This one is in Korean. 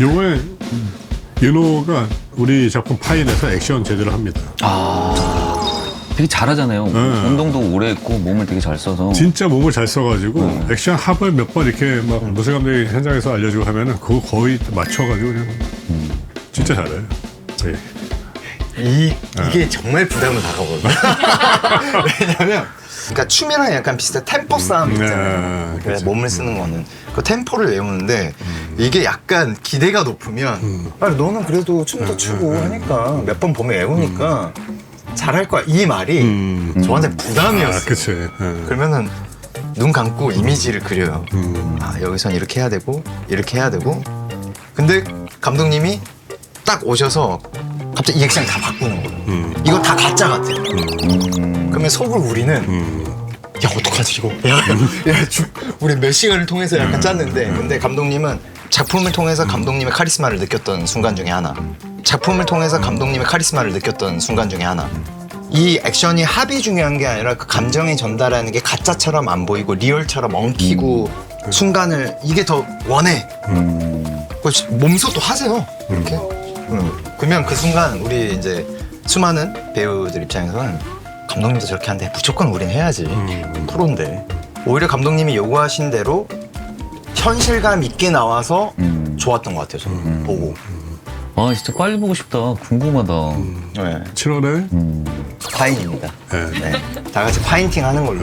요번에 윤호가 우리 작품 파인에서 액션 제대로 합니다. 되게 잘하잖아요. 운동도 오래 했고 몸을 되게 잘 써서. 진짜 몸을 잘 써가지고 액션 합을 몇 번 이렇게 막 무쇠 감독이 현장에서 알려주고 하면은 그거 거의 맞춰가지고 그냥 진짜 잘해요. 네. 이 이게 정말 부담을 다가거든요. 왜냐면 그러니까 춤이랑 약간 비슷한 템포 싸움 있잖아요. 네, 그래, 몸을 쓰는 거는 그 템포를 외우는데 이게 약간 기대가 높으면 아, 너는 그래도 춤도 추고 하니까 몇 번 보면 외우니까 잘할 거야. 이 말이 저한테 부담이었어요. 아, 그치. 네. 그러면은 눈 감고 이미지를 그려요. 아 여기선 이렇게 해야 되고 이렇게 해야 되고. 근데 감독님이 딱 오셔서 갑자기 이 액션 다 바꾸는 거예요. 이거 다 가짜 같아. 그러면 속을 우리는 야 어떡하지 이거? 야, 야 주- 우리 몇 시간을 통해서 약간 짰는데. 근데 감독님은 작품을 통해서 감독님의 카리스마를 느꼈던 순간 중에 하나. 작품을 통해서 감독님의 카리스마를 느꼈던 순간 중에 하나. 이 액션이 합이 중요한 게 아니라 그 감정이 전달하는 게 가짜처럼 안 보이고 리얼처럼 엉키고 순간을 이게 더 원해. 그 시- 몸소도 하세요. 이렇게. 음. 그러면 그 순간 우리 이제 수많은 배우들 입장에서는 감독님도 저렇게 하는데 무조건 우린 해야지. 프로인데. 오히려 감독님이 요구하신 대로 현실감 있게 나와서 좋았던 것 같아요. 저는 보고. 아 진짜 빨리 보고 싶다. 궁금하다. 네. 7월에 파인입니다. 네. 네. 다 같이 파인팅 하는 걸로.